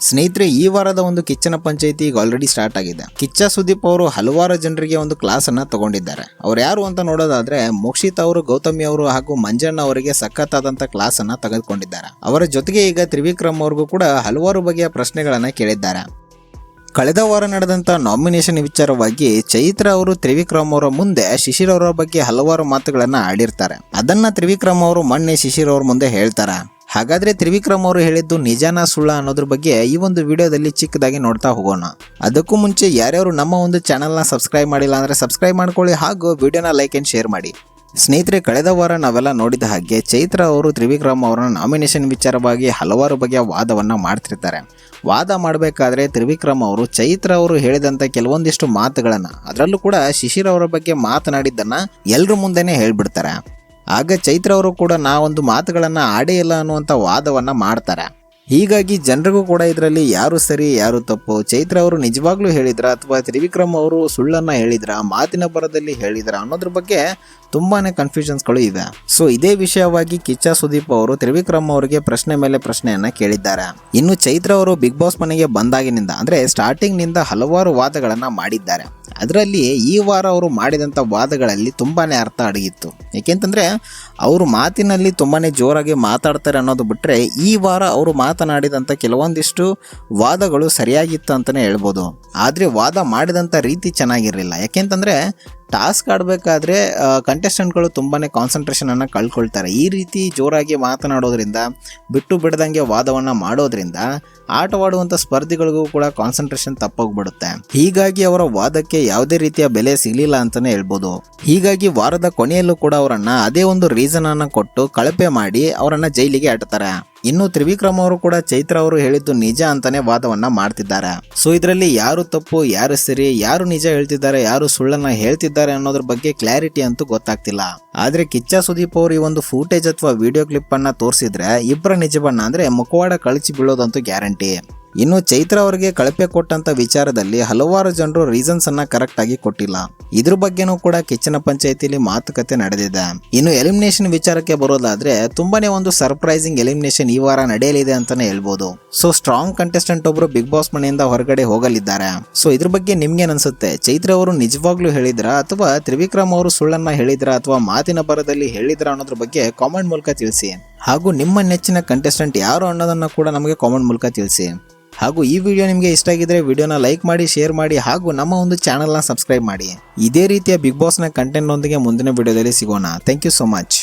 ಸ್ನೇಹಿತರೆ, ಈ ವಾರದ ಒಂದು ಕಿಚ್ಚನ ಪಂಚಾಯಿತಿ ಈಗ ಆಲ್ರೆಡಿ ಸ್ಟಾರ್ಟ್ ಆಗಿದೆ. ಕಿಚ್ಚ ಸುದೀಪ್ ಅವರು ಹಲವಾರು ಜನರಿಗೆ ಒಂದು ಕ್ಲಾಸ್ ಅನ್ನ ತಗೊಂಡಿದ್ದಾರೆ. ಅವ್ರು ಯಾರು ಅಂತ ನೋಡೋದಾದ್ರೆ, ಮೋಕ್ಷಿತ್ ಅವರು, ಗೌತಮಿ ಅವರು ಹಾಗೂ ಮಂಜಣ್ಣ ಅವರಿಗೆ ಸಖತ್ತಾದಂತ ಕ್ಲಾಸ್ ಅನ್ನ ತೆಗೆದುಕೊಂಡಿದ್ದಾರೆ. ಅವರ ಜೊತೆಗೆ ಈಗ ತ್ರಿವಿಕ್ರಮ್ ಅವ್ರಿಗೂ ಕೂಡ ಹಲವಾರು ಬಗೆಯ ಪ್ರಶ್ನೆಗಳನ್ನ ಕೇಳಿದ್ದಾರೆ. ಕಳೆದ ವಾರ ನಡೆದಂತ ನಾಮಿನೇಷನ್ ವಿಚಾರವಾಗಿ ಚೈತ್ರ ಅವರು, ತ್ರಿವಿಕ್ರಮ್ ಅವರ ಮುಂದೆ ಶಿಶಿರ್ ಅವರ ಬಗ್ಗೆ ಹಲವಾರು ಮಾತುಗಳನ್ನ ಆಡಿರ್ತಾರೆ. ಅದನ್ನ ತ್ರಿವಿಕ್ರಮ್ ಅವರು ಮೊನ್ನೆ ಶಿಶಿರ್ ಅವ್ರ ಮುಂದೆ ಹೇಳ್ತಾರ? ಹಾಗಾದ್ರೆ ತ್ರಿವಿಕ್ರಮ್ ಅವರು ಹೇಳಿದ್ದು ನಿಜಾನ ಸುಳ್ಳ ಅನ್ನೋದ್ರ ಬಗ್ಗೆ ಈ ಒಂದು ವಿಡಿಯೋದಲ್ಲಿ ಚಿಕ್ಕದಾಗಿ ನೋಡ್ತಾ ಹೋಗೋಣ. ಅದಕ್ಕೂ ಮುಂಚೆ ಯಾರ್ಯಾರು ನಮ್ಮ ಒಂದು ಚಾನಲ್ನ ಸಬ್ಸ್ಕ್ರೈಬ್ ಮಾಡಿಲ್ಲ ಅಂದ್ರೆ ಸಬ್ಸ್ಕ್ರೈಬ್ ಮಾಡ್ಕೊಳ್ಳಿ ಹಾಗೂ ವಿಡಿಯೋನ ಲೈಕ್ ಅಂಡ್ ಶೇರ್ ಮಾಡಿ. ಸ್ನೇಹಿತರೆ, ಕಳೆದ ವಾರ ನಾವೆಲ್ಲ ನೋಡಿದ ಹಾಗೆ ಚೈತ್ರ ಅವರು ತ್ರಿವಿಕ್ರಮ್ ಅವರ ನಾಮಿನೇಷನ್ ವಿಚಾರವಾಗಿ ಹಲವಾರು ಬಗೆಯ ವಾದವನ್ನ ಮಾಡ್ತಿರ್ತಾರೆ. ವಾದ ಮಾಡಬೇಕಾದ್ರೆ ತ್ರಿವಿಕ್ರಮ್ ಅವರು ಚೈತ್ರ ಅವರು ಹೇಳಿದಂತ ಕೆಲವೊಂದಿಷ್ಟು ಮಾತುಗಳನ್ನ, ಅದರಲ್ಲೂ ಕೂಡ ಶಿಶಿರ್ ಅವರ ಬಗ್ಗೆ ಮಾತನಾಡಿದ್ದನ್ನ ಎಲ್ಲರ ಮುಂದೆನೇ ಹೇಳ್ಬಿಡ್ತಾರೆ. ಆಗ ಚೈತ್ರ ಅವರು ಕೂಡ ನಾವೊಂದು ಮಾತುಗಳನ್ನ ಆಡೇ ಇಲ್ಲ ಅನ್ನುವಂಥ ವಾದವನ್ನ ಮಾಡ್ತಾರೆ. ಹೀಗಾಗಿ ಜನರಿಗೂ ಕೂಡ ಇದರಲ್ಲಿ ಯಾರು ಸರಿ, ಯಾರು ತಪ್ಪು, ಚೈತ್ರ ಅವರು ನಿಜವಾಗ್ಲೂ ಹೇಳಿದ್ರ ಅಥವಾ ತ್ರಿವಿಕ್ರಮ್ ಅವರು ಸುಳ್ಳನ್ನ ಹೇಳಿದ್ರ, ಮಾತಿನ ಬರದಲ್ಲಿ ಹೇಳಿದ್ರ ಅನ್ನೋದ್ರ ಬಗ್ಗೆ ತುಂಬಾನೇ ಕನ್ಫ್ಯೂಷನ್ಸ್ಗಳು ಇವೆ. ಸೊ ಇದೇ ವಿಷಯವಾಗಿ ಕಿಚ್ಚ ಸುದೀಪ್ ಅವರು ತ್ರಿವಿಕ್ರಮ್ ಅವರಿಗೆ ಪ್ರಶ್ನೆ ಮೇಲೆ ಪ್ರಶ್ನೆಯನ್ನ ಕೇಳಿದ್ದಾರೆ. ಇನ್ನು ಚೈತ್ರ ಅವರು ಬಿಗ್ ಬಾಸ್ ಮನೆಗೆ ಬಂದಾಗಿನಿಂದ, ಅಂದ್ರೆ ಸ್ಟಾರ್ಟಿಂಗ್ನಿಂದ ಹಲವಾರು ವಾದಗಳನ್ನ ಮಾಡಿದ್ದಾರೆ. ಅದರಲ್ಲಿ ಈ ವಾರ ಅವರು ಮಾಡಿದಂಥ ವಾದಗಳಲ್ಲಿ ತುಂಬಾ ಅರ್ಥ ಅಡಗಿತ್ತು. ಏಕೆಂತಂದರೆ ಅವರು ಮಾತಿನಲ್ಲಿ ತುಂಬಾ ಜೋರಾಗಿ ಮಾತಾಡ್ತಾರೆ ಅನ್ನೋದು ಬಿಟ್ಟರೆ ಈ ವಾರ ಅವರು ಮಾತನಾಡಿದಂಥ ಕೆಲವೊಂದಿಷ್ಟು ವಾದಗಳು ಸರಿಯಾಗಿತ್ತು ಅಂತಲೇ ಹೇಳ್ಬೋದು. ಆದರೆ ವಾದ ಮಾಡಿದಂಥ ರೀತಿ ಚೆನ್ನಾಗಿರಲಿಲ್ಲ. ಯಾಕೆಂತಂದ್ರೆ ಟಾಸ್ಕ್ ಆಡಬೇಕಾದ್ರೆ ಕಂಟೆಸ್ಟೆಂಟ್ಗಳು ತುಂಬಾ ಕಾನ್ಸಂಟ್ರೇಷನನ್ನು ಕಳ್ಕೊಳ್ತಾರೆ. ಈ ರೀತಿ ಜೋರಾಗಿ ಮಾತನಾಡೋದ್ರಿಂದ, ಬಿಟ್ಟು ಬಿಡದಂಗೆ ವಾದವನ್ನು ಮಾಡೋದ್ರಿಂದ ಆಟವಾಡುವಂಥ ಸ್ಪರ್ಧಿಗಳಿಗೂ ಕೂಡ ಕಾನ್ಸಂಟ್ರೇಷನ್ ತಪ್ಪೋಗ್ಬಿಡುತ್ತೆ. ಹೀಗಾಗಿ ಅವರ ವಾದಕ್ಕೆ ಯಾವುದೇ ರೀತಿಯ ಬೆಲೆ ಸಿಗಲಿಲ್ಲ ಅಂತಲೇ ಹೇಳ್ಬೋದು. ಹೀಗಾಗಿ ವಾರದ ಕೊನೆಯಲ್ಲೂ ಕೂಡ ಅವರನ್ನು ಅದೇ ಒಂದು ರೀಸನನ್ನು ಕೊಟ್ಟು ಕಳಪೆ ಮಾಡಿ ಅವರನ್ನು ಜೈಲಿಗೆ ಅಟ್ತಾರೆ. ಇನ್ನು ತ್ರಿವಿಕ್ರಮ್ ಅವರು ಕೂಡ ಚೈತ್ರ ಅವರು ಹೇಳಿದ್ದು ನಿಜ ಅಂತಾನೆ ವಾದವನ್ನ ಮಾಡ್ತಿದ್ದಾರೆ. ಸೊ ಇದರಲ್ಲಿ ಯಾರು ತಪ್ಪು, ಯಾರು ಸರಿ, ಯಾರು ನಿಜ ಹೇಳ್ತಿದ್ದಾರೆ, ಯಾರು ಸುಳ್ಳನ್ನ ಹೇಳ್ತಿದ್ದಾರೆ ಅನ್ನೋದ್ರ ಬಗ್ಗೆ ಕ್ಲಾರಿಟಿ ಅಂತೂ ಗೊತ್ತಾಗ್ತಿಲ್ಲ. ಆದ್ರೆ ಕಿಚ್ಚ ಸುದೀಪ್ ಅವರು ಈ ಒಂದು ಫೂಟೇಜ್ ಅಥವಾ ವಿಡಿಯೋ ಕ್ಲಿಪ್ ಅನ್ನ ತೋರಿಸಿದ್ರೆ ಇಬ್ಬರ ನಿಜವನ್ನ ಅಂದ್ರೆ ಮುಖವಾಡ ಕಳಚಿ ಬೀಳೋದಂತೂ ಗ್ಯಾರಂಟಿ. ಇನ್ನು ಚೈತ್ರ ಅವರಿಗೆ ಕಳಪೆ ಕೊಟ್ಟಂತ ವಿಚಾರದಲ್ಲಿ ಹಲವಾರು ಜನರು ರೀಸನ್ಸ್ ಅನ್ನ ಕರೆಕ್ಟ್ ಆಗಿ ಕೊಟ್ಟಿಲ್ಲ. ಇದ್ರ ಬಗ್ಗೆನೂ ಕೂಡ ಕಿಚ್ಚನ ಪಂಚಾಯತಿಲಿ ಮಾತುಕತೆ ನಡೆದಿದೆ. ಇನ್ನು ಎಲಿಮಿನೇಷನ್ ವಿಚಾರಕ್ಕೆ ಬರೋದಾದ್ರೆ ತುಂಬಾನೇ ಒಂದು ಸರ್ಪ್ರೈಸಿಂಗ್ ಎಲಿಮಿನೇಷನ್ ಈ ವಾರ ನಡೆಯಲಿದೆ ಅಂತಾನೆ ಹೇಳ್ಬೋದು. ಸೊ ಸ್ಟ್ರಾಂಗ್ ಕಂಟೆಸ್ಟೆಂಟ್ ಒಬ್ರು ಬಿಗ್ ಬಾಸ್ ಮನೆಯಿಂದ ಹೊರಗಡೆ ಹೋಗಲಿದ್ದಾರೆ. ಸೊ ಇದ್ರ ಬಗ್ಗೆ ನಿಮ್ಗೆ ಅನ್ಸುತ್ತೆ ಚೈತ್ರ ಅವರು ನಿಜವಾಗ್ಲೂ ಹೇಳಿದ್ರ? ಅಥವಾ ತ್ರಿವಿಕ್ರಮ್ ಅವರು ಸುಳ್ಳನ್ನ ಹೇಳಿದ್ರ? ಅಥವಾ ಮಾತಿನ ಬರದಲ್ಲಿ ಹೇಳಿದ್ರ ಅನ್ನೋದ್ರ ಬಗ್ಗೆ ಕಾಮೆಂಟ್ ಮೂಲಕ ತಿಳಿಸಿ. ಹಾಗೂ ನಿಮ್ಮ ನೆಚ್ಚಿನ ಕಂಟೆಸ್ಟೆಂಟ್ ಯಾರು ಅನ್ನೋದನ್ನು ಕೂಡ ನಮಗೆ ಕಾಮೆಂಟ್ ಮೂಲಕ ತಿಳಿಸಿ. ಹಾಗೂ ಈ ವಿಡಿಯೋ ನಿಮಗೆ ಇಷ್ಟ ಆಗಿದ್ರೆ ವಿಡಿಯೋನ ಲೈಕ್ ಮಾಡಿ ಶೇರ್ ಮಾಡಿ ಹಾಗೂ ನಮ್ಮ ಒಂದು ಚಾನಲ್ನ ಸಬ್ಸ್ಕ್ರೈಬ್ ಮಾಡಿ. ಇದೇ ರೀತಿಯ ಬಿಗ್ ಬಾಸ್ನ ಕಂಟೆಂಟ್ನೊಂದಿಗೆ ಮುಂದಿನ ವಿಡಿಯೋದಲ್ಲಿ ಸಿಗೋಣ. Thank you so much